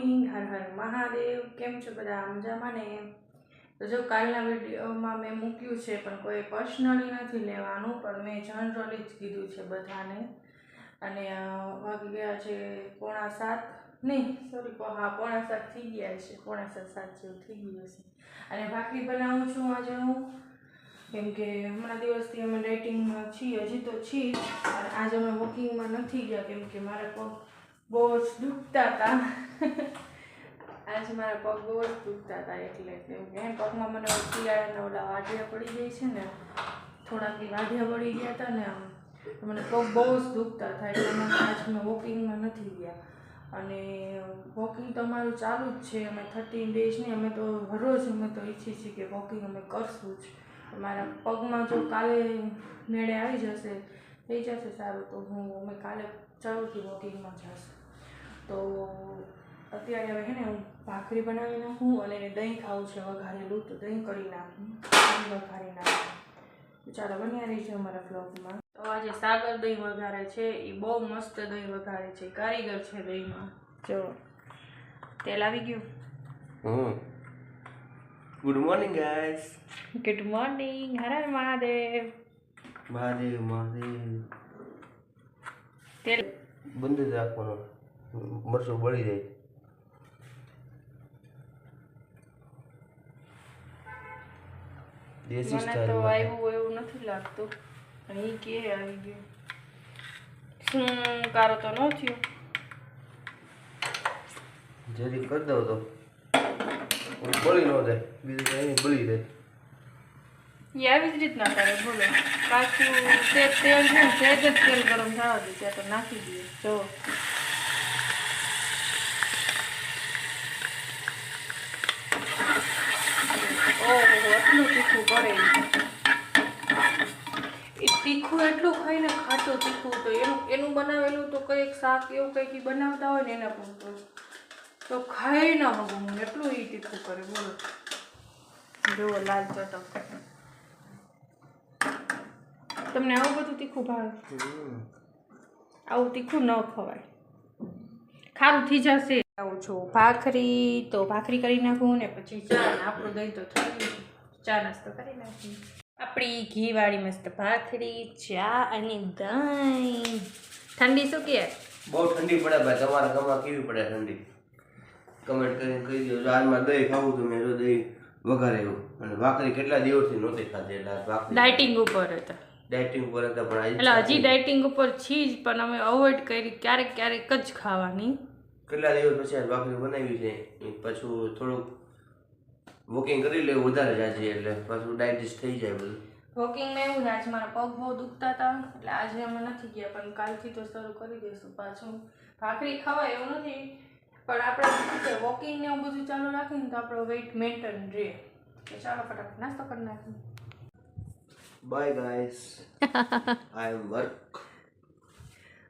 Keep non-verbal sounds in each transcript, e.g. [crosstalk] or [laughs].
Morning Har Har Mahadev, કેમ છો બધા? મજામાં ને? તો જો કાલના વિડીયોમાં મેં મૂક્યું છે, પણ કોઈ પર્સનલી નથી લેવાનું, પણ મેં જનરલી જ કીધું છે બધાને. અને વાગી ગયા છે પોણા સાત. નહીં સોરી હા, પોણા સાત થઈ ગયા છે, પોણા સાત સાત જેવું થઈ ગયું છે અને ભાખરી બનાવું છું આજે હું. કેમ કે હમણાં દિવસથી અમે ડેટિંગમાં છીએ, હજી તો છીએ. અને આજે અમે વોકિંગમાં નથી ગયા, કેમ કે મારા બહુ જ દુખતા હતા. આજે મારા પગ બહુ જ દુખતા હતા એટલે કે પગમાં મને શિયાળાના ઓલા વાઢિયા પડી જાય છે ને, થોડાક વાઢિયા પડી ગયા હતા ને આમ મને પગ બહુ જ દુખતા હતા એટલે મને આજ મેં વોકિંગમાં નથી ગયા. અને વોકિંગ તો અમારું ચાલુ જ છે, અમે થર્ટીન ડેઝની અમે તો હરરોજ અમે તો ઈચ્છીએ છીએ કે વોકિંગ અમે કરશું જ. મારા પગમાં જો કાલે મેળે આવી જશે, થઈ જશે સારું, તો હું, અમે કાલે ચાલુથી વોકિંગમાં જશું અત્યારે હવે છે ને હું ભાખરી બનાવી નાખું અને દહીં ખાવું છે વઘારેલું તો દહીં કરી નાખું દહીં વઘારી નાખું. ચાલો બન્યા રહી છે અમારા બ્લોગમાં તો આજે સાગર દહીં વઘારે છે એ બહુ મસ્ત દહીં વઘારે છે કારીગર છે દહીંમાં. જો તેલ આવી ગયું? હમ. Good morning guys good morning Har Har Mahadev. Mahadev Mahadev. તેલ બંધ જ રાખવાનું. મરચું બળી જાય. દેશી તો આવ્યું એવું નથી લાગતું. એ કે આવી ગયું. શું કારો તો ન થયો. જરી કરી દઉં તો. બળી ન જાય. બીજું કઈ બળી જાય. એ આવી જ રીતના કરે બોલો. પાછું તે તેલ છે ને સહેજ જ તેલ ગરમ થવા દે ત્યાં તો નાખી દઈએ જો. એટલું તીખું કરે. એ તીખું એટલું ખાઈને ખાટું તીખું તો એનું એનું બનાવેલું તો કંઈક શાક એવું કંઈક બનાવતા હોય ને એના પૂરતું તો. ખાઈ ના હગું હું એટલું એ તીખું કરે બોલો. જુઓ લાલ ચટક. તમને આવું બધું તીખું ભાવે? આવું તીખું ન ખવાય. ખારું થઈ જશે. આવું છું ભાખરી તો ભાખરી કરી નાખું ને પછી ચા આપણું દહીં તો થઈ ચા નાસ્તો કરી નાખી આપણી ઘીવાળી મસ્ત ભાખરી ચા અને દહીં ઠંડી શું કે બહુ ઠંડી પડે ભાઈ તમારા ગામમાં કેવી પડે ઠંડી? કમેન્ટ કરીને કહી દો હાલમાં દહીં ખાવું તો મેં જો દહીં વઘારેલું. અને ભાખરી કેટલા દિવસથી નહોતી ખાધી એટલે ભાખરી ડાયટિંગ ઉપર હતા. ડાયટિંગ ઉપર હતા પણ એટલે હજી ડાયટિંગ ઉપર છી જ પણ અમે અવોઇડ કરી ક્યારેક ક્યારેક જ ખાવાની. કેટલા દિવસ પછી આ ભાખરી બનાવી છે? પછી થોડુંક વોકિંગ કરી લે વધારે જાજી એટલે પાછું ડાયજેસ્ટ થઈ જાય બધું. વોકિંગમાં એવું છે આજે મારા પગ બહુ દુખતા હતા એટલે આજે અમે નથી ગયા પણ કાલથી તો શરૂ કરી દઈશું પાછું. ભાખરી ખવાય એવું નથી પણ આપણે વોકિંગ ને એવું બધું ચાલુ રાખીને તો આપણો વેઇટ મેન્ટેન રહે. તો ચાલો ફટાફટ નાસ્તો કરી નાખીએ. Bye guys I am work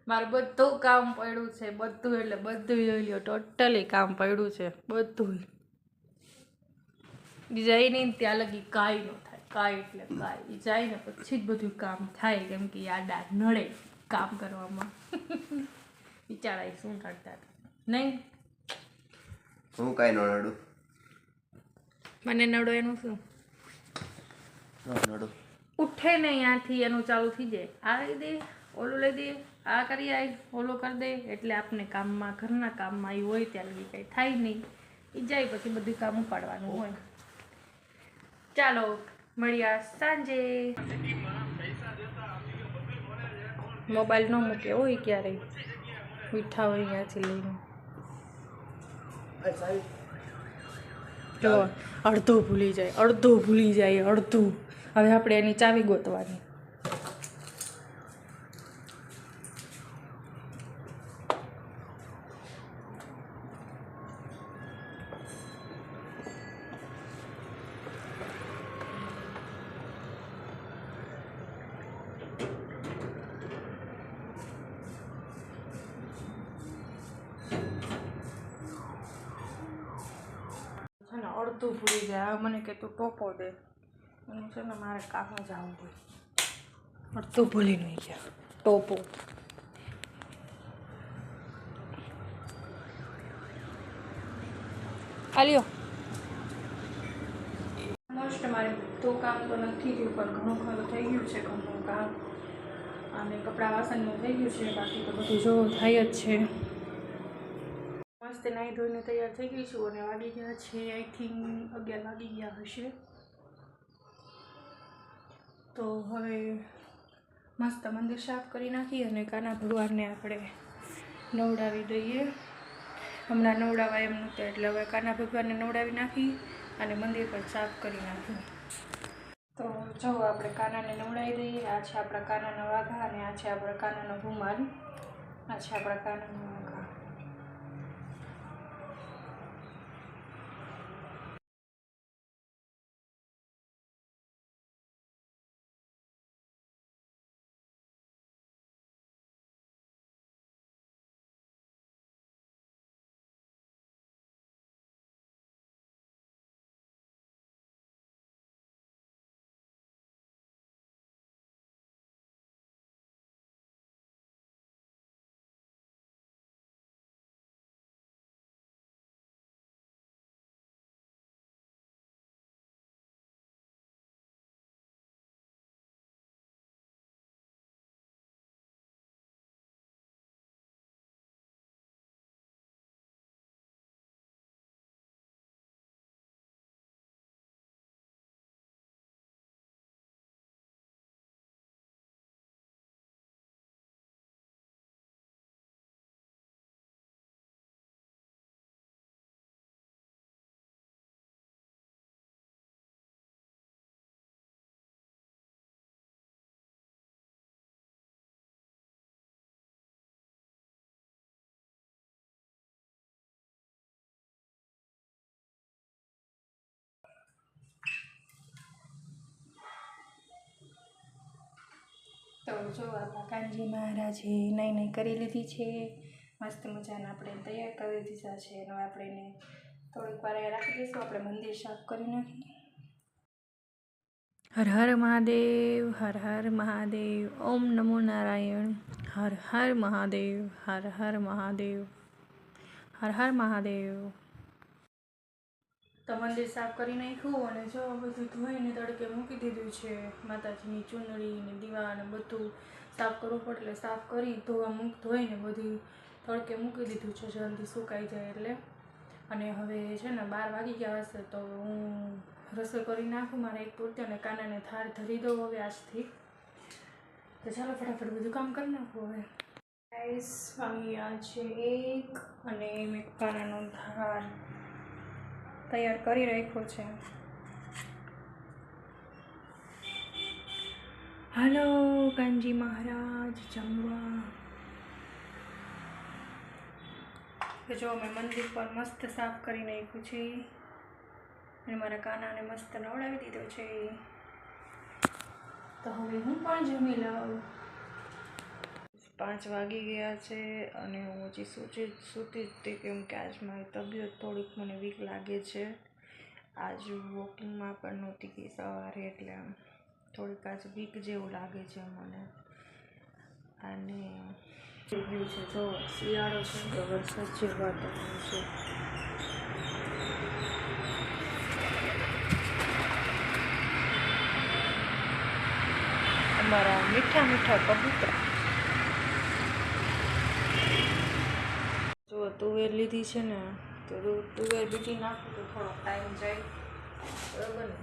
મારું બધું કામ પડ્યું છે બધું એટલે બધું જોઈ લ્યો ટોટલી કામ પડ્યું છે બધું જાય નહીં ત્યાં લગી કાંઈ ન થાય કાંઈ એટલે કાંઈ. ઈ જાય ને પછી જ બધું કામ થાય કેમ કે આડા નડે કામ કરવામાં. વિચારાય શું કરતા નહીં? હું કાંઈ ન નડું. મને નડો એનું શું? નડો. ઉઠે ને અહીંયાથી એનું ચાલુ થઈ જાય. આ લઈ દે ઓલું લઈ દે આ કરી આય ઓલું કરી દે. એટલે આપણે કામમાં ઘરના કામમાં એ હોય ત્યાં લગી કંઈ થાય નહીં. એ જાય પછી બધું કામ ઉપાડવાનું હોય. ચાલો મળ્યા સાંજે. મોબાઈલ ન મૂકે હોય ક્યારેય. મીઠા હોય અહીંયાથી લઈને. જો, અડધું ભૂલી જાય, અડધું ભૂલી જાય, અડધું. હવે આપણે એની ચાવી ગોતવાની. અડધું ભૂલી જાય. હવે મને કે તું ટોપો દે. એનું છે ને મારે કામ જવું હોય. અડધું ભૂલી નહીં ગયા ટોપો. આલ્યો મોસ્ટ મારે તો કામ તો નથી થયું પણ ઘણું ખરું થઈ ગયું છે ઘરનું કામ. અને કપડાં વાસણનું થઈ ગયું છે બાકી તો બધું જો થાય જ છે. મસ્ત નાહી ધોઈને તૈયાર થઈ ગઈ છું અને વાગી ગયા છે આઈ થિંક અગિયાર વાગી ગયા હશે. તો હવે મસ્ત મંદિર સાફ કરી નાખી અને કાના ભગવાનને આપણે નવડાવી દઈએ. હમણાં નવડાવવા એમ નહોતા, એટલે હવે કાના ભગવાનને નવડાવી નાખી અને મંદિર પણ સાફ કરી નાખ્યું તો જો આપણે કાનાને નવડાવી દઈએ. આ છે આપણા કાનાના વાઘા અને આ છે આપણા કાનાનો ભૂમાલ આ છે આપણા કાનાનો તો જો આપણા કાનજી મહારાજે નહીં નહીં કરી લીધી છે. મસ્ત મજાના આપણે તૈયાર કરી દીધા છે. અને આપણે એને થોડીક વાર રાખી દઈશું. આપણે મંદિર સાફ કરી નાખીએ. હર હર મહાદેવ, હર હર મહાદેવ, ઓમ નમો નારાયણ, હર હર મહાદેવ, હર હર મહાદેવ, હર હર મહાદેવ. તો મંદિર સાફ કરી નાખ્યું અને જો બધું ધોઈને તડકે મૂકી દીધું છે, માતાજીની ચૂંદડી ને દીવા ને બધું સાફ કરવું પડે એટલે સાફ કરી ધોવા મૂક, ધોઈને બધી તડકે મૂકી દીધું છે, જલ્દી સુકાઈ જાય એટલે. અને હવે છે ને બાર વાગી ગયા હશે તો હું રસોઈ કરી નાખું, મારે એક પૂરતી અને કાનાને થાર ધરી દઉં હવે આજથી. તો ચાલો ફટાફટ બધું કામ કરી નાખું હવે. સ્વામી અહીંયા છે એક અને મેં કાનાનો થાળ તૈયાર કરી રાખ્યો છે. હલો, કાનજી મહારાજ, જમવા. જો મેં મંદિર પર મસ્ત સાફ કરી નાખ્યું છે. અને મારા કાનાને મસ્ત નવડાવી દીધો છે. તો હવે હું પણ જમી લઉં. પાંચ વાગી ગયા છે અને હું હજી સૂચી, સૂતી જ હતી કેમ કે આજ મારી તબિયત થોડીક મને વીક લાગે છે. આજ વોકિંગમાં પણ નહોતી ગઈ સવારે એટલે થોડીક આજ વીક જેવું લાગે છે મને. અને ગયું છે. જો, શિયાળો છે તો વરસાદ જેવું વાતાવરણ છે. અમારા મીઠા મીઠા કબૂતરા જો તુવેર લીધી છે ને, તો તુવેર બીટી નાખું તો થોડોક ટાઈમ જાય. બરાબર ને?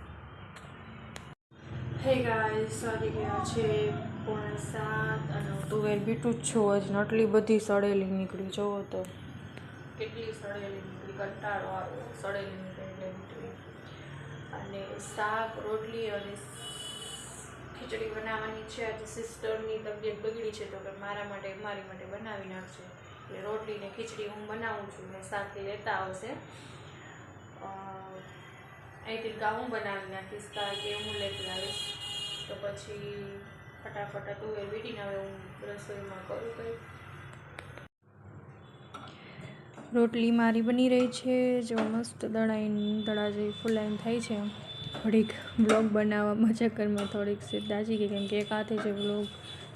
હે ગાય સારી ગયા છે પોણા સાત અને તુવેર બીટું જ છું આજ નટલી બધી સડેલી નીકળી, જોવો તો. કેટલી સડેલી નીકળી, કંટાળો આવ્યો, સડેલી નીકળી એટલે અને શાક, રોટલી અને ખીચડી બનાવવાની છે. આજે સિસ્ટરની તબિયત બગડી છે, તો મારા માટે, મારી માટે બનાવી નાખશે રોટલી ને ખીચડી હું બનાવું છું ને સાથે લેતા આવશે. અ, અહીંથી કા હું બનાવી નાખીશ કારણ કે હું લેતી આવીશ. તો પછી ફટાફટ તુવેર વીટીને હવે હું રસોઈમાં કરું કંઈ. રોટલી મારી બની રહી છે જો મસ્ત દળાઈને દડા જેવી ફૂલાઈને થાય છે. થોડીક બ્લોગ બનાવવામાં ચક્કરમાં થોડીક સીટ દાજી ગઈ કેમ કે એક હાથે જે બ્લોગ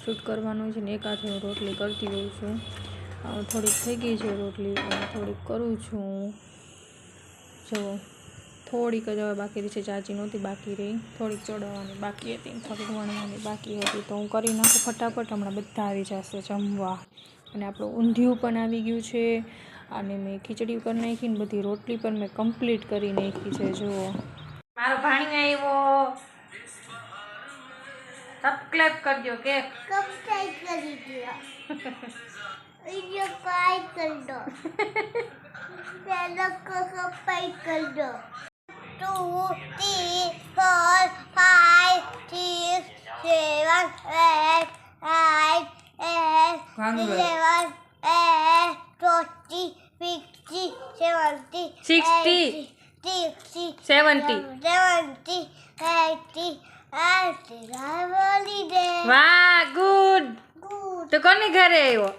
શૂટ કરવાનો છે ને એક હાથે હું રોટલી કરતી હોઉં છું. થોડીક થઈ ગઈ છે રોટલી અને થોડીક કરું છું. જો, થોડીક જ હવે બાકી રહી છે ચાચી નહોતી બાકી રહી. થોડીક ચોડવાની બાકી હતી થોડીક વણવાની બાકી હતી. તો હું કરી નાખું ફટાફટ. હમણાં બધા આવી જશે જમવા. અને આપણું ઊંધિયું પણ આવી ગયું છે. અને મેં ખીચડી કરી નાખી ને બધી રોટલી પણ મેં કમ્પ્લીટ કરી નાખી છે, જુઓ. મારો ભાણી આવ્યો. સબસ્ક્રાઇબ કરજો કે? સબસ્ક્રાઇબ કરી દો. વિડિયો લાઈક કરી દો. ચેનલ કો સબસ્ક્રાઇબ કરી દો. 2 3 4 5 6 7 8 9 10 11 12 13 15 17 60 60 70 70 હેપી હેપી દે વાહ ગુડ. ગુડ તો કોને ઘરે આવ્યો?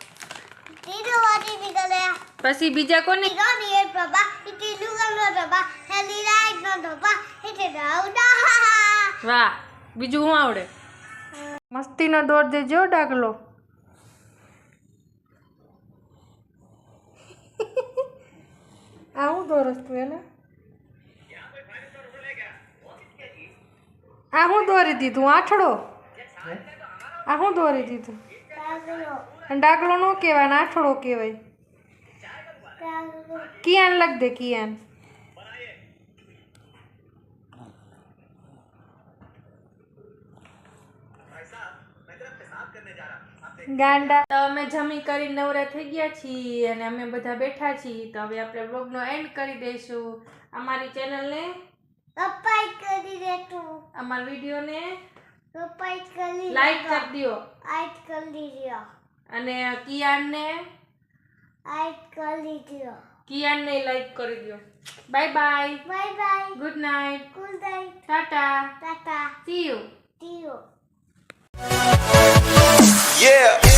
તીનો વાટી નીકળ્યા પછી બીજા કોને? તીનો એ પ્રભા તીનો ગણો પ્રભા. હેલી રાઈટ નો પ્રભા એટલે રાઉડા વાહ બીજું હું આવડે? મસ્તીનો દોર દેજો ડાકલો. [laughs] આવું દોરસ તું એને? આ હું દોરી દીધું? આઠડો આ હું દોરી દીધું? ડાગલો નો કહેવાય ને આઠડો કહેવાય. કિયાન લખ દે કિયાન. ગાંડા. તો અમે જમી કરી નવરા થઈ ગયા છીએ અને અમે બધા બેઠા છીએ. તો હવે આપણે વ્લોગનો એન્ડ કરી દઈશું. અમારી ચેનલને સબસ્ક્રાઇબ કરી દેજો અમાર વિડિયો ને સબસ્ક્રાઇબ કરી લાઈક કરી દયો. લાઈક કરી દયો. અને કિયાન ને લાઈક કરી દયો. કિયાન ને લાઈક કરી દયો. Bye bye bye bye good night good night tata tata see you see you Yeah.